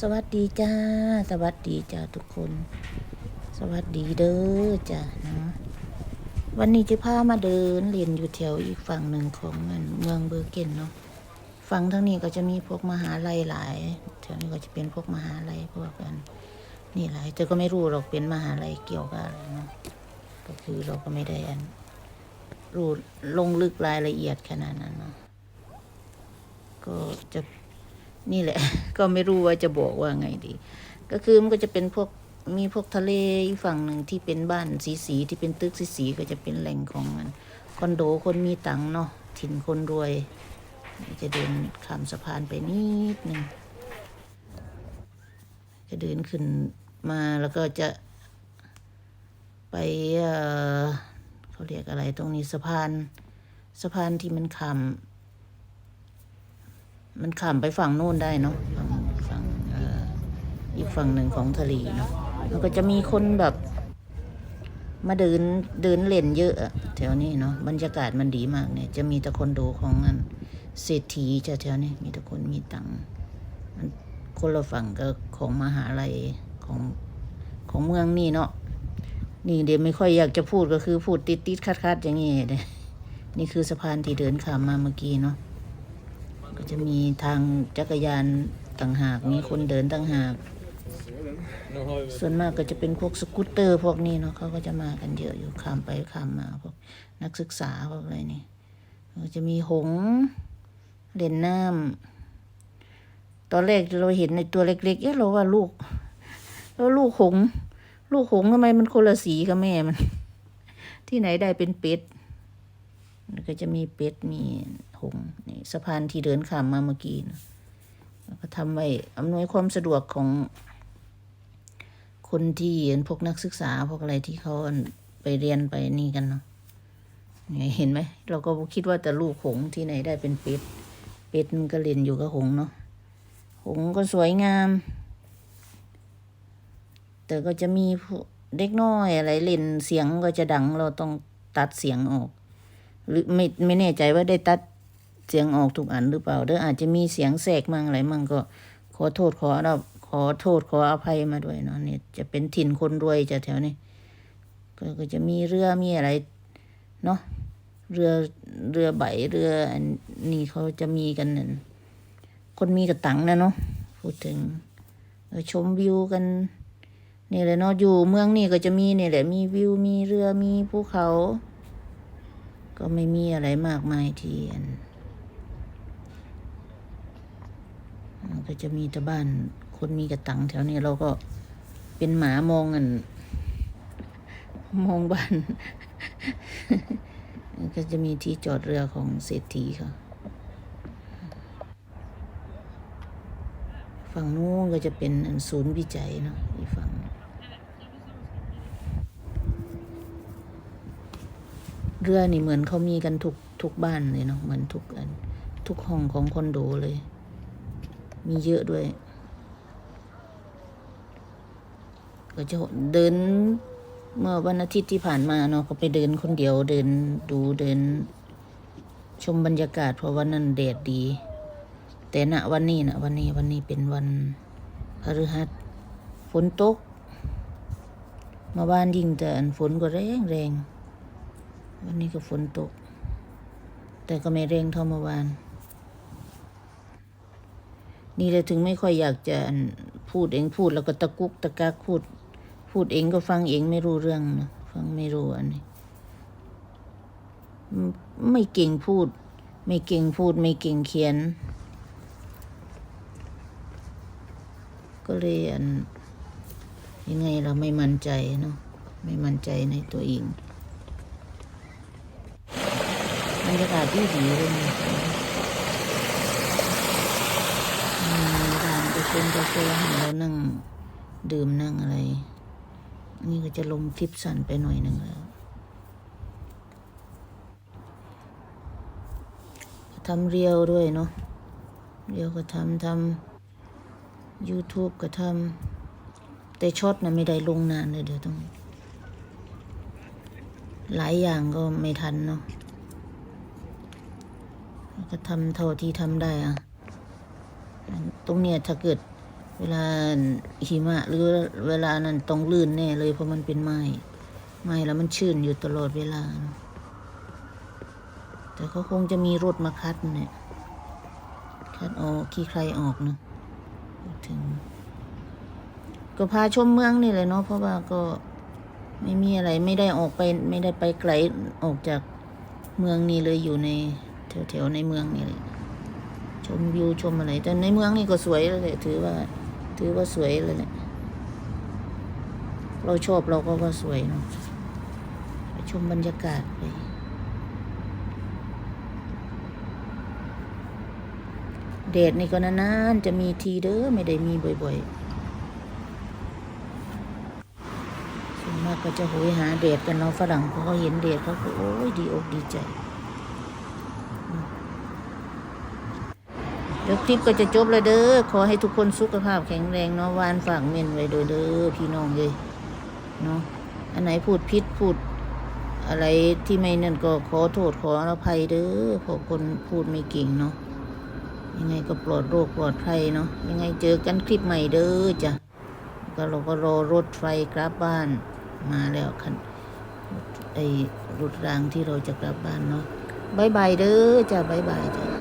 สวัสดีจ้า สวัสดีจ้าทุกคน สวัสดีเด้อจ้าเนาะวันนี้จะพามาเดินเรียนอยู่แถวอีกฝั่งหนึ่งของเมืองเมืองเบอร์เกนเนาะฝั่งทั้งนี้ก็จะมีพวกมหาลัยหลายแถวนี้ก็จะเป็นพวกมหาลัยพวกกันนี่หลายแต่ก็ไม่รู้หรอกเป็นมหาลัยเกี่ยวกับอะไรเนาะก็คือเราก็ไม่ได้อันรู้ลงลึกรายละเอียดขนาดนั้นเนาะก็จะ นี่แหละ ก็ไม่รู้ว่าจะบอกว่าไงดี ก็คือมันก็จะเป็นพวกมีพวกทะเลฝั่งหนึ่งที่เป็นบ้านสีสีที่เป็นตึกสีสีก็จะเป็นแหล่งของมันคอนโดคนมีตังค์เนาะถิ่นคนรวย จะเดินข้ามสะพานไปนิดหนึ่งจะเดินขึ้นมาแล้วก็จะไปเเขาเรียกอะไรตรงนี้สะพานสะพานที่มันข้าม มันข้ามไปฝั่งโน้นได้เนาะฝั่งฝั่งอีกฝั่งหนึ่งของทะเลเนาะมันก็จะมีคนแบบ มาเดินเดินเล่นเยอะแถวนี้เนาะบรรยากาศมันดีมากเนี่ย จะมีแต่คนดูของอันเศรษฐีจะแถวนี้มีแต่คนมีตังค์มันคนละฝั่งก็ของมหาลัยของของเมืองนี่เนาะนี่เดี๋ยวไม่ค่อยอยากจะพูดก็คือพูดติดติดคัดคัดอย่างนี้เนี่ยนี่คือสะพานที่เดินข้ามมาเมื่อกี้เนาะ จะมีทางจักรยานต่างหาก มีคนเดินต่างหาก ส่วนมากก็จะเป็นพวกสกูตเตอร์พวกนี้เนาะเขาก็จะมากันเยอะอยู่ข้ามไปข้ามมาพวกนักศึกษาพวกอะไรนี่ก็จะมีหงเล่นน้ำตอนแรกเราเห็นในตัวเล็กๆเอ๊ะเราว่าลูกแล้วลูกหง ลูกหงทำไมมันคนละสีกับแม่มัน ที่ไหนได้เป็นเป็ด แล้วก็จะมีเป็ดมีหงส์นี่สะพานที่เดินข้ามมาเมื่อกี้นะแล้วก็ทำไว้อำนวยความสะดวกของคนที่พวกนักศึกษาพวกอะไรที่เขาไปเรียนไปนี่กันเนาะเนี่ยเห็นไหม เราก็คิดว่าแต่ลูกหงส์ที่ไหนได้เป็นเป็ด เป็ดมันก็เรียนอยู่กับหงส์เนาะ หงส์ก็สวยงาม แต่ก็จะมีเด็กน้อยอะไรเล่นเสียงก็จะดังเราต้องตัดเสียงออก หรือไม่ไม่แน่ใจว่าได้ตัดเสียงออกทุกอันหรือเปล่าเด้ออาจจะมีเสียงแทรกมั่งอะไรมั่งก็ ขอโทษขอเราขอโทษขออภัยมาด้วยเนาะเนี่ยจะเป็นถิ่นคนรวยจะแถวนี้ก็ก็จะมีเรือมีอะไรเนาะเรือเรือใบเรืออันนี้เขาจะมีกันนั่นคนมีกระตังนะเนาะพูดถึงชมวิวกันนี่เลยเนาะอยู่เมืองนี่ก็จะมีนี่แหละมีวิวมีเรือมีภูเขา ก็ไม่มีอะไรมากมายที่อันมันก็จะมีแต่บ้านคนมีกระตังแถวนี้เราก็เป็นหมามองอันมองบ้าน ก็จะมีที่จอดเรือของเศรษฐีค่ะ ฝั่งนู้นก็จะเป็นศูนย์วิจัยเนาะอีกฝั่ง เรือนี่เหมือนเขามีกันทุกทุกบ้านเลยเนาะเหมือนทุกอันทุกห้องของคอนโดเลย มีเยอะด้วย ก็จะเดินเมื่อวันอาทิตย์ที่ผ่านมาเนาะก็ไปเดินคนเดียวเดินดูเดิน ชมบรรยากาศเพราะวันนั้นแดดดี แต่ณวันนี้นะวันนี้วันนี้เป็นวันพฤหัสฝนตก มาบ้านยิ่งแต่ฝนก็แรงแรง วันนี้ก็ฝนตก แต่ก็ไม่เร่งเท่าเมื่อวาน นี่เลยถึงไม่ค่อยอยากจะพูดเองพูดแล้วก็ตะกุกตะกักพูด พูดเองก็ฟังเองไม่รู้เรื่องนะฟังไม่รู้อันนี้ไม่ไม่เก่งพูด ไม่เก่งพูด ไม่เก่งเขียน ก็เลยอันยังไงเราไม่มั่นใจเนาะไม่มั่นใจในตัวเอง บรรยากาศดีดีเลยนะมีร้านกาแฟกาแฟให้เรานั่งดื่มนั่งอะไร นี่ก็จะลมฟิบสันไปหน่อยหนึ่งแล้วทำเรียวด้วยเนาะเรียวก็ทำทำ YouTube ก็ทำแต่ช็อตนะไม่ได้ลงนานเลยเดี๋ยวต้อง หลายอย่างก็ไม่ทันเนาะ ก็ทำเท่าที่ทำได้อะตรงเนี้ยถ้าเกิดเวลาหิมะหรือเวลานั้นต้องลื่นแน่เลยเพราะมันเป็นไม้ไม้แล้วมันชื้นอยู่ตลอดเวลา แต่เขาคงจะมีรถมาคัดเนี่ยคัดออกขี้ใครออกเนาะถึง ก็พาชมเมืองนี่เลยเนาะเพราะว่าก็ไม่มีอะไรไม่ได้ออกไปไม่ได้ไปไกลออกจากเมืองนี่เลยอยู่ใน แถวๆในเมืองนี่เลยชมวิวชมอะไรแต่ในเมืองนี่ก็สวยแล้วแหละถือว่า ถือว่าสวยเลยแหละเราชอบเราก็ว่าสวยเนาะไปชมบรรยากาศไปแดดนี่ก็นานๆจะมีทีเด้อไม่ได้มีบ่อยๆส่วนมากก็จะโหยหาแดดกันเนาะฝรั่งพอเขาเห็นแดดเขาก็โอ้ยดีอกดีใจ เดี๋ยวคลิปก็จะจบแล้วเด้อ ขอให้ทุกคนสุขภาพแข็งแรงเนาะวานฝากเมนไว้โดยเด้อพี่น้องเลยเนาะ อันไหนพูดพิษพูด อะไรที่ไม่นั่นก็ขอโทษขออภัยเด้อพราะคนพูดไม่เก่งเนาะ ยังไงก็ปลอดโรคปลอดภัยเนาะ ยังไงเจอกันคลิปใหม่เด้อจ้ะ ก็เราก็รอรถไฟกลับบ้านมาแล้วคันไอ้รถรางที่เราจะกลับบ้านเนาะบายบายเด้อจ้ะบายบายจ้ะ